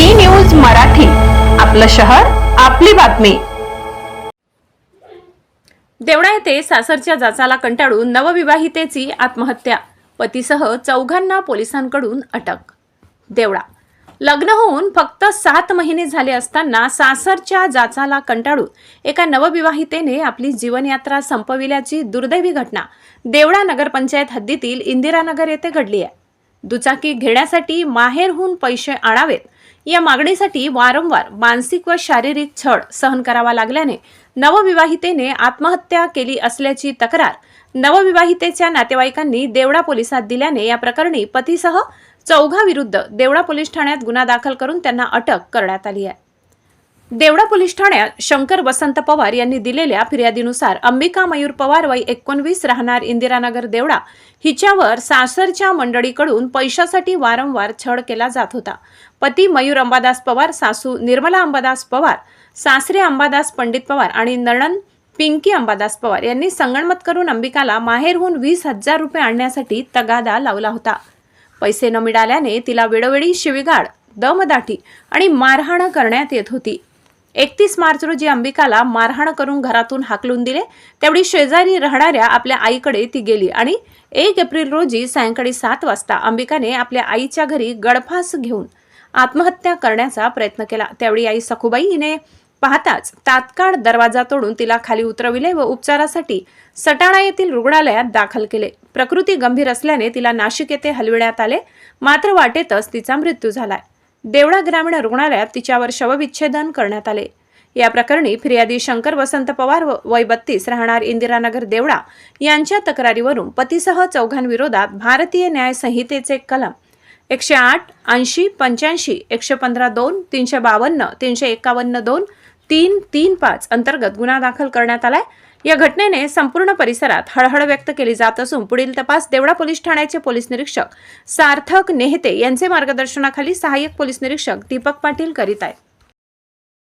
बी news Marathi. आपलं शहर आपली बातमी. देवळा येथे सासरच्या जाचाला कंटाळून नवविवाहितेची आत्महत्या. पतीसह चौघांना पोलिसांकडून अटक. देवळा. लग्न होऊन फक्त सात महिने झाले असताना सासरच्या जाचाला कंटाळून एका नवविवाहितेने आपली जीवनयात्रा संपविल्याची दुर्दैवी घटना देवळा नगरपंचायत हद्दीतील इंदिरानगर येथे घडली आहे. दुचाकी घेण्यासाठी माहेरहून पैसे आणावेत या मागणीसाठी वारंवार मानसिक व शारीरिक छळ सहन करावा लागल्याने नवविवाहितेने आत्महत्या केली असल्याची तक्रार नवविवाहितेच्या नातेवाईकांनी देवडा पोलिसात दिल्याने या प्रकरणी पतीसह चौघाविरुद्ध देवडा पोलीस ठाण्यात गुन्हा दाखल करून त्यांना अटक करण्यात आली आहे. देवडा पोलीस ठाण्यात शंकर वसंत पवार यांनी दिलेल्या फिर्यादीनुसार अंबिका मयूर पवार वय एकोणवीस राहणार इंदिरानगर देवडा हिच्यावर सासरच्या मंडळीकडून पैशासाठी वारंवार छळ केला जात होता. पती मयूर अंबादास पवार सासू निर्मला अंबादास पवार सासरे अंबादास पंडित पवार आणि नणन पिंकी अंबादास पवार यांनी संगणमत करून अंबिकाला माहेरहून वीस हजार रुपये आणण्यासाठी तगादा लावला होता. पैसे न मिळाल्याने तिला वेळोवेळी शिवीगाड दमदाटी आणि मारहाण करण्यात येत होती. एकतीस मार्च रोजी अंबिकाला मारहाण करून घरातून हाकलून दिले. तेवढी शेजारी राहणाऱ्या आपल्या आईकडे ती गेली आणि एक एप्रिल रोजी सायंकाळी सात वाजता अंबिकाने आपल्या आईच्या घरी गडफास घेऊन आत्महत्या करण्याचा प्रयत्न केला. त्यावेळी आई सखुबाई हिने पाहताच तात्काळ दरवाजा तोडून तिला खाली उतरविले व उपचारासाठी सटाणा येथील रुग्णालयात दाखल केले. प्रकृती गंभीर असल्याने तिला नाशिक येथे हलविण्यात आले. मात्र वाटेतच तिचा मृत्यू झालाय. देवळा ग्रामीण रुग्णालयात तिच्यावर शवविच्छेदन करण्यात आले. या प्रकरणी फिर्यादी शंकर वसंत पवार व- वय बत्तीस राहणार इंदिरानगर देवळा यांच्या तक्रारीवरून पतीसह चौघांविरोधात भारतीय न्याय संहितेचे कलम एकशे आठ ऐंशी पंच्याऐंशी एकशे पंधरा दोन तीनशे बावन्न तीनशे एकावन्न दोन तीन तीन पाच अंतर्गत गुन्हा दाखल करण्यात आलाय. या घटनेने संपूर्ण परिसरात हळहळ व्यक्त केली जात असून पुढील तपास देवळा पोलीस ठाण्याचे पोलीस निरीक्षक सार्थक नेहते यांचे मार्गदर्शनाखाली सहाय्यक पोलीस निरीक्षक दीपक पाटील करीत आहेत